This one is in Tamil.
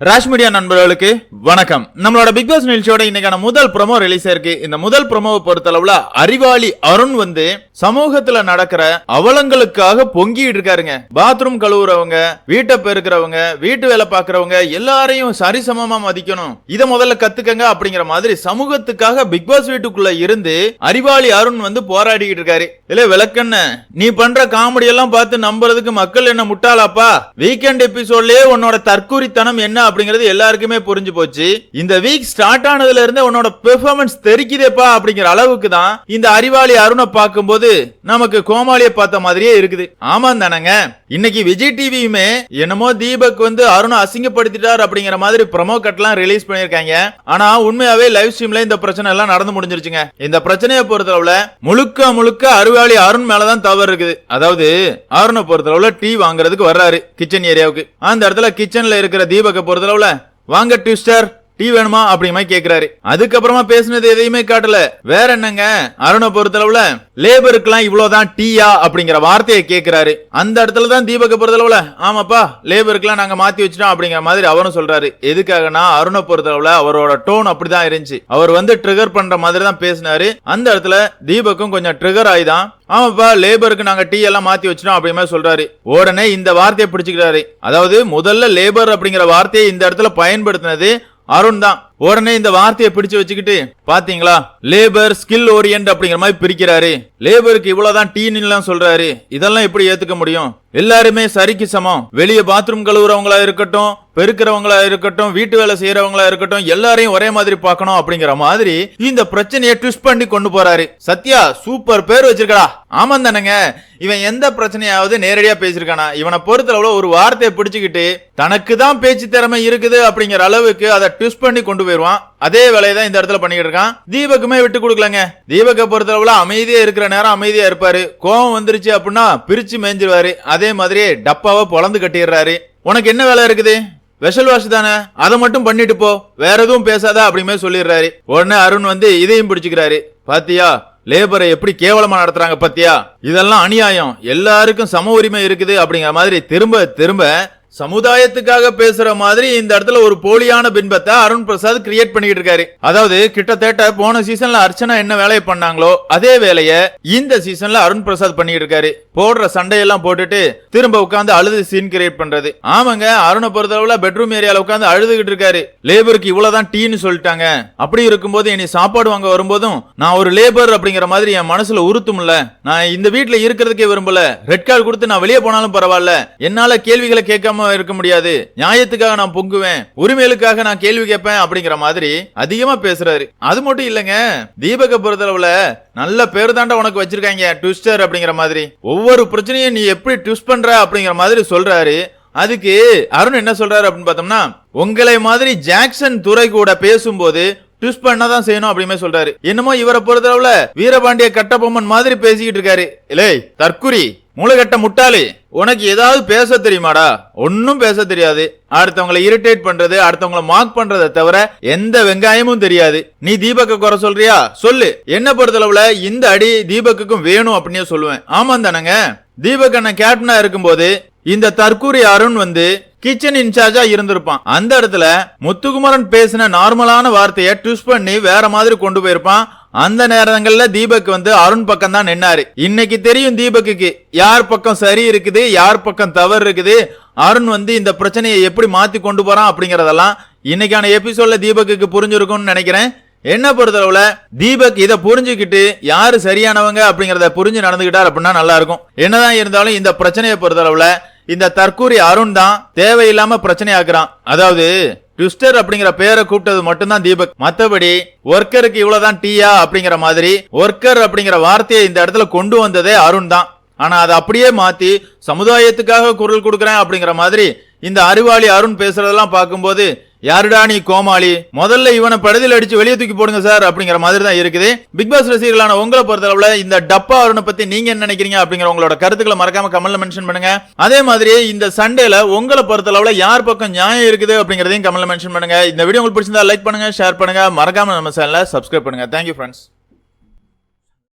ராஷ் மீடியா நண்பர்களுக்கு வணக்கம். நம்மளோட பிக் பாஸ் நிகழ்ச்சியோட இன்னைக்கான முதல் ப்ரோமோ ரிலீஸ் ஆயிருக்கு இந்த முதல் ப்ரோமோவை பொறுத்தளவுல அறிவாளி அருண் வந்து சமூகத்துல நடக்கிற அவலங்களுக்காக பொங்கிட்டு இருக்காருங்க. பாத்ரூம் கழுவுறவங்க வீட்டை பெருக்கிறவங்க வீட்டு வேலை பாக்குறவங்க எல்லாரையும் சரிசமமா மதிக்கணும். இத முதல்ல கத்துக்கங்க அப்படிங்கிற மாதிரி சமூகத்துக்காக பிக் பாஸ் வீட்டுக்குள்ள இருந்து அறிவாளி அருண் வந்து போராடிக்கிட்டு இருக்காரு. இல்ல விளக்கண்ண நீ பண்ற காமெடி எல்லாம் பார்த்து நம்புறதுக்கு மக்கள் என்ன முட்டாளாப்பா? வீக்கெண்ட் எபிசோட்லயே உன்னோட தற்கூரித்தனம் என்ன? அப்படிங்கிறது எல்லாருக்குமே புரிஞ்சு போச்சு. இந்த வீக் ஸ்டார்ட் ஆனதுல இருந்து உன்னோட பெர்ஃபார்மன்ஸ் தெரிக்குதேப்பா அப்படிங்கிற அளவுக்கு தான் இந்த அறிவாளி அருணை பார்க்கும்போது நமக்கு கோமாளியை பார்த்த மாதிரியே இருக்குது. ஆமா தானங்க. இன்னைக்கு விஜய் டிவியுமே என்னமோ தீபக் வந்து அருணை அசிங்கப்படுத்திட்டார் அப்படிங்கிற மாதிரி ப்ரமோ கட்லாம் ரிலீஸ் பண்ணிருக்காங்க ஆனா உண்மையாவே லைவ் ஸ்ட்ரீம்ல இந்த பிரச்சனை எல்லாம் நடந்து முடிஞ்சிருச்சுங்க. இந்த பிரச்சனையை பொறுத்தளவுல முழுக்க முழுக்க அருவாளி அருண் மேலதான் தவறு இருக்குது. அதாவது அருணை பொறுத்தளவுல டீ வாங்குறதுக்கு வர்றாரு கிச்சன் ஏரியாவுக்கு அந்த இடத்துல கிச்சன்ல இருக்கிற தீபக்கை பொறுத்தளவுல வாங்க ட்விஸ்டர் டீ வேணுமா அப்படிமா கேக்குறாரு. அதுக்கப்புறமா பேசுனது எதையுமே காட்டல. வேற என்னங்க? அருணை பொறுத்தளவுல லேபருக்குலாம் இவ்வளவுதான் டீயா அப்படிங்கிற வார்த்தையை கேக்குறாரு. அந்த இடத்துல தான் தீபக பொறுத்தளவுல ஆமாப்பா லேபருக்குலாம் நாங்க மாத்தி வச்சிட்டோம் அப்படிங்கிற மாதிரி அவரும் சொல்றாரு. எதுக்காகனா அருணை பொறுத்தளவுல அவரோட டோன் அப்படிதான் இருந்துச்சு. அவர் வந்து ட்ரிகர் பண்ற மாதிரி தான் பேசினாரு. அந்த இடத்துல தீபக்கும் கொஞ்சம் ட்ரிகர் ஆயிதான். ஆமாப்பா லேபருக்கு நாங்க டீ எல்லாம் மாத்தி வச்சிட்டோம் அப்படிங்கிற சொல்றாரு. உடனே இந்த வார்த்தையை பிடிச்சுக்கிறாரு. அதாவது முதல்ல லேபர் அப்படிங்கிற வார்த்தையை இந்த இடத்துல பயன்படுத்தினது அருண் தான். உடனே இந்த வார்த்தையை பிடிச்சு வச்சுக்கிட்டு பாத்தீங்களா? லேபர் ஸ்கில் ஓரியன்ட் அப்படிங்கிற மாதிரி பிரிக்கிறாரு. லேபருக்கு இவ்வளவுதான் டீன்னு எல்லாம் சொல்றாரு. இதெல்லாம் எப்படி ஏத்துக்க முடியும்? எல்லாருமே சரிக்கு சமம். வெளியே பாத்ரூம் கழுவுறவங்களா இருக்கட்டும் பெருக்கிறவங்களா இருக்கட்டும் வீட்டு வேலை செய்யறவங்களா இருக்கட்டும் எல்லாரையும் ஒரே மாதிரி பார்க்கணும் அப்படிங்கிற மாதிரி இந்த பிரச்சனையை ட்விஸ்ட் பண்ணி கொண்டு போறாரு. சத்யா சூப்பர் பேர் வச்சிருக்கடா. ஆமா தானேங்க. இவன் எந்த பிரச்சனையாவது நேரடியாக பேசியிருக்கானா? இவனை பொறுத்தளவுல ஒரு வார்த்தையை பிடிச்சிக்கிட்டு தனக்கு தான் பேச்சு திறமை இருக்குது அப்படிங்கிற அளவுக்கு அதை ட்விஸ்ட் பண்ணி கொண்டு போயிடுவான். அதே வேலையை தான் இந்த இடத்துல பண்ணிக்கிட்டு இருக்கான். தீபக்குமே விட்டு கொடுக்கலங்க. தீபக்கை பொறுத்தளவுல அமைதியா இருக்கிற நேரம் அமைதியா இருப்பாரு. கோவம் வந்துருச்சு அப்படின்னா பிரிச்சு மேஞ்சிருவாரு. அதே மாதிரியே டப்பாவை பொழந்து கட்டிடுறாரு. உனக்கு என்ன வேலை இருக்குது? வெஷல் வாஷ் தானே? அதை மட்டும் பண்ணிட்டு போ. வேற எதுவும் பேசாத அப்படிமே சொல்லிடுறாரு. உடனே அருண் வந்து இதையும் பிடிச்சுக்கிறாரு. பாத்தியா லேபரை எப்படி கேவலமா நடத்துறாங்க பத்தியா? இதெல்லாம் அநியாயம். எல்லாருக்கும் சம உரிமை இருக்குது அப்படிங்கிற மாதிரி திரும்ப திரும்ப சமுதாயத்துக்காக பேசுற மாதிரி இந்த இடத்துல ஒரு போலியான பின்பத்தை அருண் பிரசாத் கிரியேட் பண்ணிட்டு இருக்காரு. அதாவது கிட்டத்தட்ட போன சீசன்ல அர்ச்சனா என்ன வேலையை பண்ணாங்களோ அதே வேலைய இந்த சீசன்ல அருண் பிரசாத் பண்ணிட்டு இருக்காரு. போடுற சண்டையெல்லாம் போட்டுட்டு திரும்ப உட்காந்து அழுது சீன் கிரியேட் பண்றது. ஆமாங்க அருணை பொறுத்தளவுல பெட்ரூம் ஏரியால உட்காந்து அழுதுகிட்டு இருக்காரு. லேபருக்கு இவ்வளவுதான் டீன்னு சொல்லிட்டாங்க. அப்படி இருக்கும்போது இனி சாப்பாடு வாங்க வரும்போதும் நான் ஒரு லேபர் அப்படிங்கிற மாதிரி என் மனசுல உறுத்தும்ல. நான் இந்த வீட்டுல இருக்கிறதுக்கே விரும்பல. ரெட் கார்டு கொடுத்து நான் வெளியே போனாலும் பரவாயில்ல. என்னால கேள்விகளை கேட்காம இருக்க முடியாது. நியாயத்துக்காக நான் பொங்குவேன். உரிமைகளுக்காக நான் கேள்வி கேட்பேன் அப்படிங்கிற மாதிரி அதிகமா பேசுறாரு. அது மட்டும் இல்லங்க. தீபக பொறுத்தளவுல நல்ல பேர் தாண்டா உனக்கு வச்சிருக்காங்க ட்விஸ்டர் அப்படிங்கிற மாதிரி. ஒவ்வொரு பிரச்சனையும் நீ எப்படி ட்விஸ்ட் பண்ற அப்படிங்கிற மாதிரி சொல்றாரு. அதுக்கு அருண் என்ன சொல்றாரு அப்படின்னு பார்த்தோம்னா உங்களை மாதிரி ஜாக்சன் துறை கூட பேசும்போது ட்விஸ்ட் பண்ணதான் செய்யணும் அப்படிமே சொல்றாரு. என்னமோ இவரை பொறுத்தளவுல வீரபாண்டிய கட்டபொம்மன் மாதிரி பேசிக்கிட்டு இருக்காரு. இல்லை தற்குறி மூளைகட்ட முட்டாளி. உனக்கு ஏதாவது பேச தெரியுமாடா? ஒன்னும் பேச தெரியாது. அடுத்தவங்களை இரிட்டேட் பண்றது அடுத்தவங்கள மார்க் பண்றதை தவிர எந்த வெங்காயமும் தெரியாது. நீ தீபக்க குறை சொல்றியா? சொல்லு. என்ன பொறுத்தளவுல இந்த அடி தீபக்குக்கும் வேணும் அப்படின்னு சொல்லுவேன். ஆமா தானங்க? தீபக் அண்ணன் கேப்டனா இருக்கும்போது இந்த தற்கூரி அருண் வந்து கிச்சன் இன்சார்ஜா இருந்திருப்பான். அந்த இடத்துல முத்துக்குமரன் பேசின நார்மலான வார்த்தையை ட்விஸ்ட் பண்ணி வேற மாதிரி கொண்டு போயிருப்பான். அந்த நேரங்கள்ல தீபக் வந்து அருண் பக்கம் தான் நின்னாரு. இன்னைக்கு தெரியும் தீபக்கு யார் பக்கம் சரி இருக்குது யார் பக்கம் தவறு இருக்குது அருண் வந்து இந்த பிரச்சனையை எப்படி மாத்தி கொண்டு போறான் அப்படிங்கறதெல்லாம் இன்னைக்கான எபிசோட்ல தீபக்கு புரிஞ்சிருக்கும்னு நினைக்கிறேன். என்ன பொறுத்தளவுல தீபக் இதை புரிஞ்சுக்கிட்டு யாரு சரியானவங்க அப்படிங்கறத புரிஞ்சு நடந்துகிட்டார் அப்படின்னா நல்லா இருக்கும் என்னதான் இருந்தாலும் இந்த பிரச்சனையை பொறுத்தளவுல இந்த தற்கூரி அருண் தான் தேவையில்லாம பிரச்சனை ஆக்குறான் அதாவது ட்விஸ்டர் அப்படிங்கிற பேரை கூப்பிட்டது மட்டும்தான் தீபக். மத்தபடி ஒர்க்கருக்கு இவ்வளவுதான் டீயா அப்படிங்கிற மாதிரி ஒர்க்கர் அப்படிங்கிற வார்த்தையை இந்த இடத்துல கொண்டு வந்ததே அருண் தான். ஆனா அதை அப்படியே மாத்தி சமுதாயத்துக்காக குரல் கொடுக்குறேன் அப்படிங்கிற மாதிரி இந்த அறிவாளி அருண் பேசுறதெல்லாம் பார்க்கும்போது யாருடா நீ கோமாளி? முதல்ல இவனை படுதில் அடிச்சு வெளியே தூக்கி போடுங்க சார் அப்படிங்கிற மாதிரி தான் இருக்குது. பிக் பாஸ் ரசிகர்களான உங்களை பொறுத்தளவுல இந்த டப்பா அருணை பத்தி நீங்க என்ன நினைக்கிறீங்க அப்படிங்கிற உங்களோட கருத்துக்களை மறக்காம கமெண்ட்ல மென்ஷன் பண்ணுங்க. அதே மாதிரி இந்த சண்டேல உங்களை பொறுத்தளவுல யார் பக்கம் நியாயம் இருக்குது அப்படிங்கறதையும் கமெண்ட்ல மென்ஷன் பண்ணுங்க. இந்த வீடியோ உங்களுக்கு பிடிச்சிருந்தா லைக் பண்ணுங்க ஷேர் பண்ணுங்க. மறக்காம நம்ம சேனலை சப்ஸ்கிரைப் பண்ணுங்க. Thank you friends